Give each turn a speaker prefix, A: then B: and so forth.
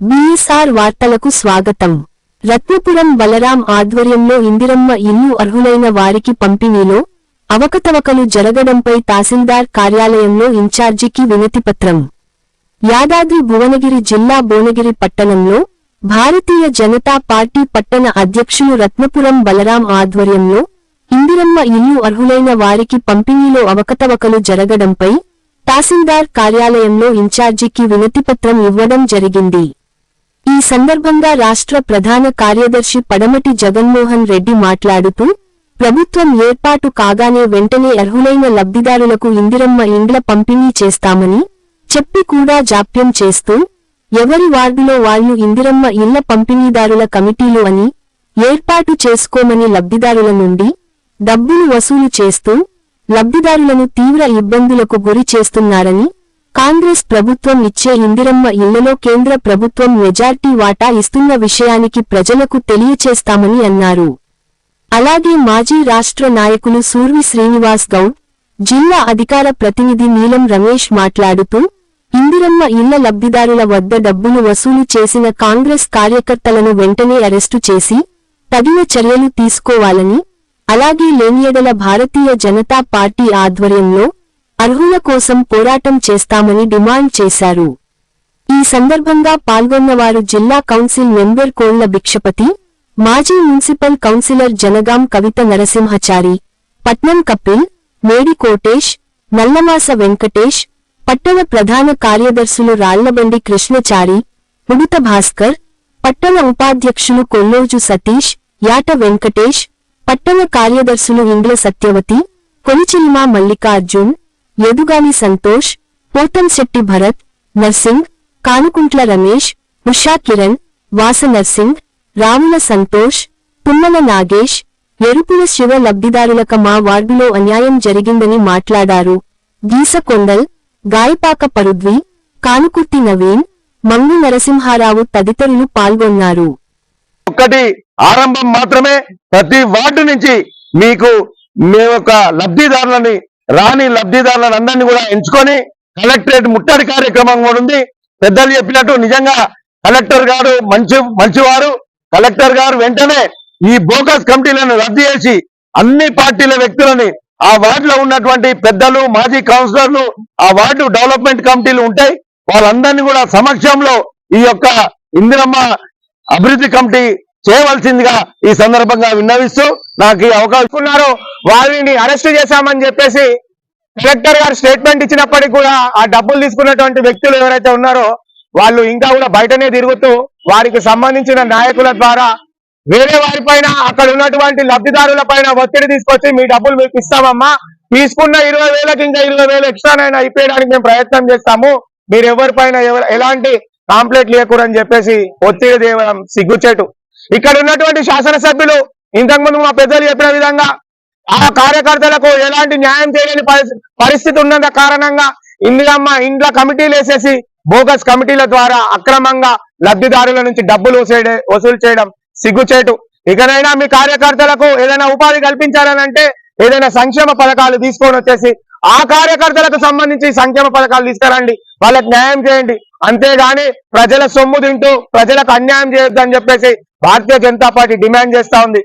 A: BSR వార్తలకు స్వాగతం. రత్నపురం బలరాం ఆధ్వర్యంలో ఇందిరమ్మ ఇల్లు అర్హులైన వారికి పంపిణీలో అవకతవకలు జరగడంపై తహసీల్దార్ కార్యాలయంలో ఇన్ఛార్జికి వినతిపత్రం. యాదాద్రి భువనగిరి జిల్లా భువనగిరి పట్టణంలో భారతీయ జనతా పార్టీ పట్టణ అధ్యక్షులు రత్నపురం బలరాం ఆధ్వర్యంలో ఇందిరమ్మ ఇల్లు అర్హులైన వారికి పంపిణీలో అవకతవకలు జరగడంపై తహసీల్దార్ కార్యాలయంలో ఇన్ఛార్జికి వినతిపత్రం ఇవ్వడం జరిగింది. ఈ సందర్భంగా రాష్ట్ర ప్రధాన కార్యదర్శి పడమటి జగన్మోహన్ రెడ్డి మాట్లాడుతూ ప్రభుత్వం ఏర్పాటు కాగానే వెంటనే అర్హులైన లబ్ధిదారులకు ఇందిరమ్మ ఇండ్ల పంపిణీ చేస్తామని చెప్పి కూడా జాప్యం చేస్తూ ఎవరి వార్డులో వాళ్ళు ఇందిరమ్మ ఇళ్ళ పంపిణీదారుల కమిటీలు అని ఏర్పాటు చేసుకోమని లబ్ధిదారుల నుండి డబ్బులు వసూలు చేస్తూ లబ్ధిదారులను తీవ్ర ఇబ్బందులకు గురి చేస్తున్నారని కాంగ్రెస్ ప్రభుత్వం ఇచ్చే ఇందిరమ్మ ఇళ్ళలో కేంద్ర ప్రభుత్వం మెజార్టీ వాటా ఇస్తున్న విషయానికి ప్రజలకు తెలియచేస్తామని అన్నారు. అలాగే మాజీ రాష్ట్ర నాయకులు సూర్వి శ్రీనివాస్ గౌడ్ జిల్లా అధికార ప్రతినిధి నీలం రమేష్ మాట్లాడుతూ ఇందిరమ్మ ఇళ్ళ లబ్ధిదారుల వద్ద డబ్బులు వసూలు చేసిన కాంగ్రెస్ కార్యకర్తలను వెంటనే అరెస్టు చేసి తగిన చర్యలు తీసుకోవాలని అలాగే లేనియడల భారతీయ జనతా పార్టీ ఆధ్వర్యంలో అర్హుల కోసం పోరాటం చేస్తామని డిమాండ్ చేశారు. ఈ సందర్భంగా పాల్గొన్నవారు జిల్లా కౌన్సిల్ మెంబర్ కోళ్ళ భిక్షపతి మాజీ మున్సిపల్ కౌన్సిలర్ జనగాం కవిత నరసింహచారి పట్నం కపిల్ మేడి కోటేష్ నల్లమాస వెంకటేష్ పట్టణ ప్రధాన కార్యదర్శులు రాళ్ళబండి కృష్ణచారి ఉడుత భాస్కర్ పట్టణ ఉపాధ్యక్షులు కొల్లోజు సతీష్ యాట వెంకటేష్ పట్టణ కార్యదర్శులు ఇండ్ల సత్యవతి కొలిచిలిమా మల్లికార్జున్ యదుగాని సంతోష్ పోతంశెట్టి భరత్ నర్సింగ్ కానుకుంట్ల రమేష్ ఉషా కిరణ్ వాస నర్సింగ్ రాముల సంతోష్ పుమ్మల నాగేష్ ఎరుపుల శివ లబ్ధిదారులక మా వార్డులో అన్యాయం జరిగిందని మాట్లాడారు. గీసకొండల్ గాయపాక పరుద్వి కానుకుర్తి నవీన్ మంగు నరసింహారావు తదితరులు పాల్గొన్నారు.
B: ఒక్కటి ఆరంభం మాత్రమే ప్రతి వార్డు నుంచి మీకు మేము ఒక లబ్ధిదారులని రాని లబ్ధిదారులను అందరినీ కూడా ఎంచుకొని కలెక్టరేట్ ముట్టడి కార్యక్రమం కూడా ఉంది. పెద్దలు చెప్పినట్టు నిజంగా కలెక్టర్ గారు మంచి మంచివారు. కలెక్టర్ గారు వెంటనే ఈ బోకస్ కమిటీలను రద్దు చేసి అన్ని పార్టీల వ్యక్తులని ఆ వార్డులో ఉన్నటువంటి పెద్దలు మాజీ కౌన్సిలర్లు ఆ వార్డు డెవలప్మెంట్ కమిటీలు ఉంటాయి. వాళ్ళందరినీ కూడా సమక్షంలో ఈ యొక్క ఇందిరమ్మ అభివృద్ధి కమిటీ చేయవలసిందిగా ఈ సందర్భంగా విన్నవిస్తూ నాకు ఈ అవకాశం
C: ఉన్నారు వారిని అరెస్ట్ చేశామని చెప్పేసి కలెక్టర్ గారు స్టేట్మెంట్ ఇచ్చినప్పటికీ కూడా ఆ డబ్బులు తీసుకున్నటువంటి వ్యక్తులు ఎవరైతే ఉన్నారో వాళ్ళు ఇంకా కూడా బయటనే తిరుగుతూ వారికి సంబంధించిన నాయకుల ద్వారా వేరే వారి పైన అక్కడ ఉన్నటువంటి లబ్ధిదారుల పైన ఒత్తిడి తీసుకొచ్చి మీ డబ్బులు మీకు ఇస్తామమ్మా. తీసుకున్న ఇరవై వేలకు ఇంకా ఇరవై వేలు ఎక్స్ట్రానైనా ఇప్పేయడానికి మేము ప్రయత్నం చేస్తాము. మీరు ఎవరిపైన ఎవరు ఎలాంటి కాంప్లైంట్ లేకూడని చెప్పేసి ఒత్తిడి దేవడం సిగ్గుచేటు. ఇక్కడ ఉన్నటువంటి శాసనసభ్యులు ఇంతకుముందు మా పెద్దలు చెప్పిన విధంగా ఆ కార్యకర్తలకు ఎలాంటి న్యాయం చేయలేని పరిస్థితి ఉన్నంత కారణంగా ఇందిరమ్మ ఇండ్ల కమిటీలు వేసేసి బోగస్ కమిటీల ద్వారా అక్రమంగా లబ్ధిదారుల నుంచి డబ్బులు వసూలు వసూలు చేయడం సిగ్గుచేటు. ఇకనైనా మీ కార్యకర్తలకు ఏదైనా ఉపాధి కల్పించాలనంటే ఏదైనా సంక్షేమ పథకాలు తీసుకొని వచ్చేసి ఆ కార్యకర్తలకు సంబంధించి సంక్షేమ పథకాలు తీసుకురండి. వాళ్ళకి న్యాయం చేయండి. అంతేగాని ప్రజల సొమ్ము తింటూ ప్రజలకు అన్యాయం చేయొద్దని చెప్పేసి భారతీయ జనతా పార్టీ డిమాండ్ చేస్తా ఉంది.